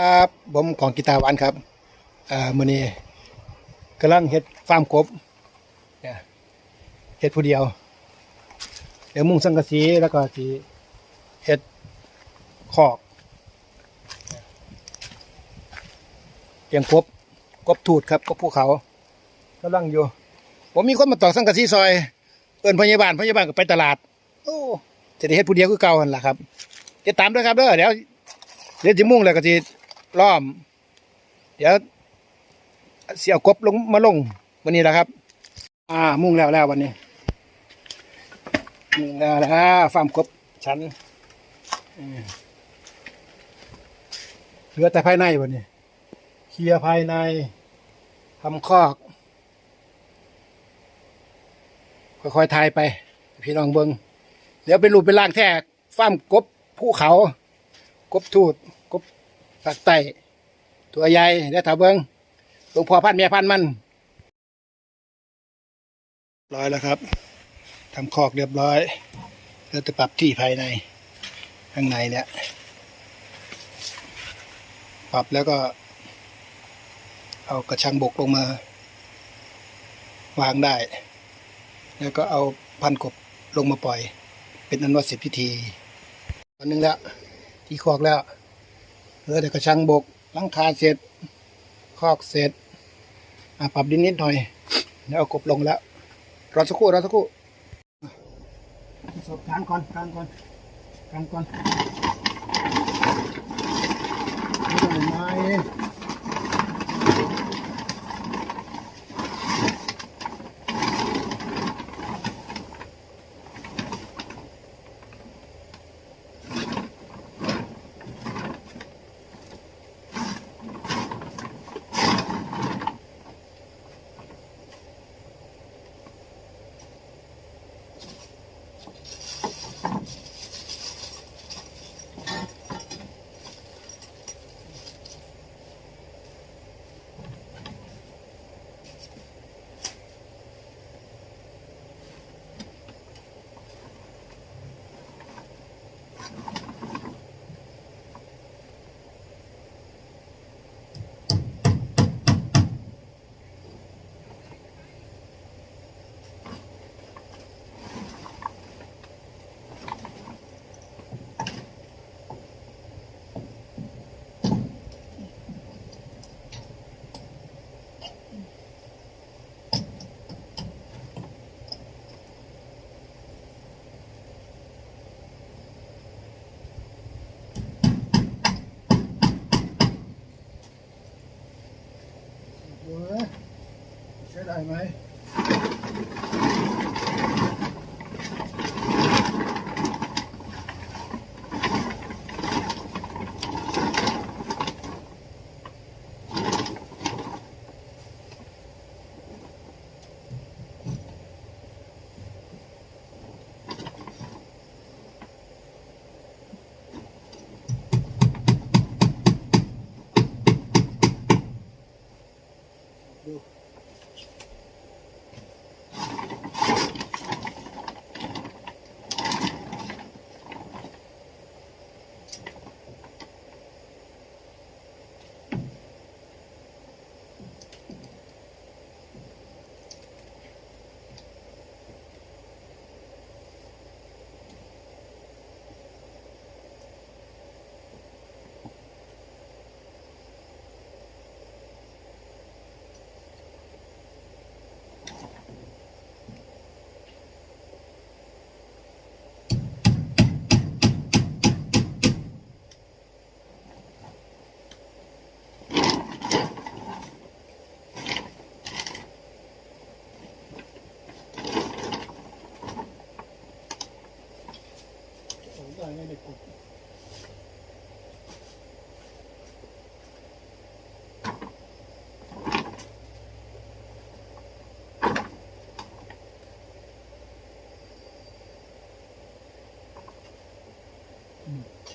ครับผมของกีตาวันครับอ่ามือนี้กำลังเฮ็ดฟาร์มกบเนี่ยเฮ็ดผู้เดียว เดี๋ยวมุงสังกะสีแล้วก็สิเฮ็ดคอกเลี้ยงกบกบทูดครับกบภูเขากำลังอยู่ ผมมีคนมาตอกสังกะสีซอย เอิ้นพยาบาลพยาบาลก็ไปตลาด โอ้จะได้เฮ็ดผู้เดียวคือเก่าหันล่ะครับติดตามด้วยครับเด้อเดี๋ยวเดี๋ยวจะมุ่งแล้วก็จะ ล้อม เดี๋ยวเสียกบลงมาลงวันนี้แหละครับ อ่ามุ่งแล้วแล้ววันนี้มุ่งแล้วแล้วฟาร์มกบชั้นเหลือแต่ภายในวันนี้เคลียร์ภายในทำคอกค่อยๆทายไป พี่น้องเบิงเดี๋ยวเป็นรูปเป็นร่างแท้ฟาร์มกบภูเขา กบทูด กบปากไตตัวใหญ่เดี๋ยวถ้าเบิ้งหลวงพ่อพันธุ์แม่พันธ์มันร้อยแล้วครับทำคอกเรียบร้อย แล้วจะปรับที่ภายใน ข้างในเนี่ย ปรับแล้วก็ เอากระชังบกลงมา วางได้ แล้วก็เอาพันกบลงมาปล่อย เป็นอันว่าเสร็จพิธีวันนึงแล้ว ที่คอกแล้ว เออแต่กระชังบกลังคาเสร็จ คอกเสร็จ อะปรับดินนิดหน่อย แล้วเอากบลงแล้ว รอสักครู่รอสักครู่สอบกลางก่อนกลางก่อนกลางก่อนไม่ต้องไม้โอ้ยใช้ ได้ไหมโ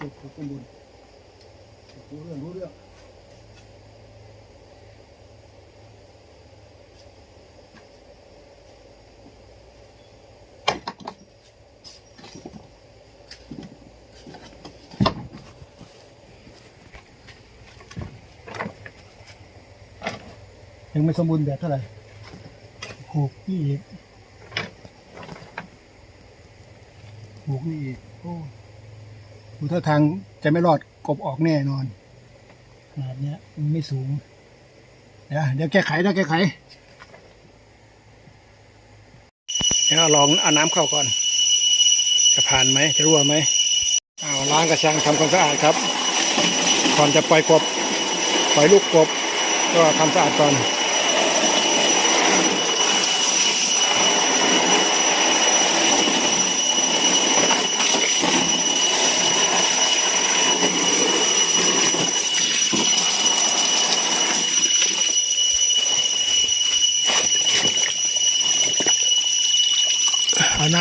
ุขของตำบลรู้เรื่องรู้เรื่องยังไม่สมบูรณ์แบบเท่าไหร่หกนี่อีกหกนี่อีกโอ้ ดูท่าทางจะไม่รอดกบออกแน่นอนขนาดเนี้ยมันไม่สูง เดี๋ยวเดี๋ยวแก้ไขเดี๋ยวแก้ไขเดี๋ยวลองเอาน้ำเข้าก่อน จะผ่านไหมจะรั่วไหมเอาล้างกระชังทำความสะอาดครับ ก่อนจะปล่อยกบ ปล่อยลูกกบ ก็ทำสะอาดก่อน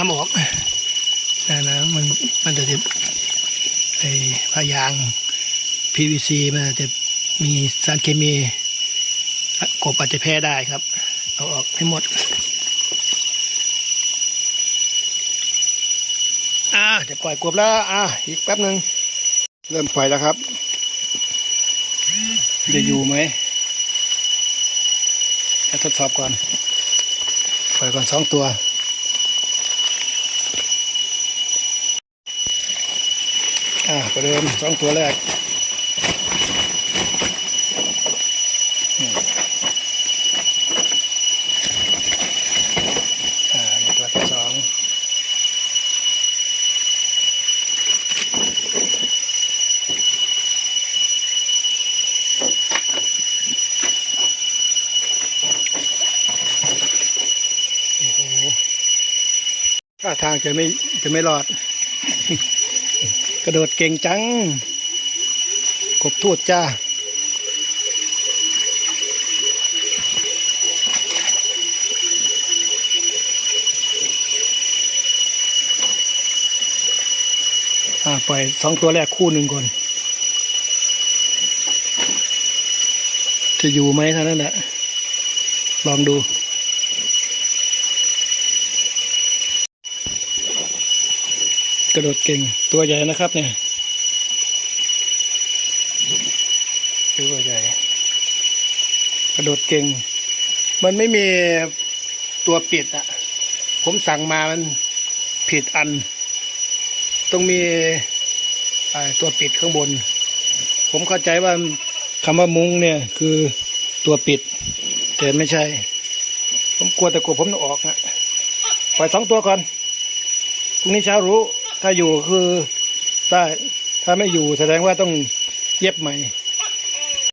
ำออกนะนะมันมันจะติดไอ้ผ้ายาง PVC มันจะมีสารเคมีกบอาจจะแพ้ได้ครับ เอาออกให้หมดอ่าจะปล่อยกบแล้วอ่าอีกแป๊บหนึ่งเริ่มปล่อยแล้วครับ จะอยู่ไหมจะทดสอบก่อน ปล่อยก่อนสองตัว อ่าประเดิมสองตัวแรกตัวที่สองโอ้โหท่าทางจะไม่จะไม่รอด กระโดดเก่งจัง กบทูดจ้า อ่าปล่อยสองตัวแรกคู่หนึ่งก่อน จะอยู่ไหมเท่านั้นแหละ ลองดู กระโดดเก่งตัวใหญ่นะครับเนี่ยตัวใหญ่ กระโดดเก่ง มันไม่มีตัวปิดอะผมสั่งมามันผิดอัน ต้องมีอ่าตัวปิดข้างบน ผมเข้าใจว่าคำว่ามุ้งเนี่ยคือตัวปิด แต่ไม่ใช่ ผมกลัวแต่กลัวผมต้องออกนะปล่อยสองตัวก่อนพรุ่งนี้เช้ารู้ ถ้าอยู่คือได้ถ้าไม่อยู่แสดงว่าต้องเย็บใหม่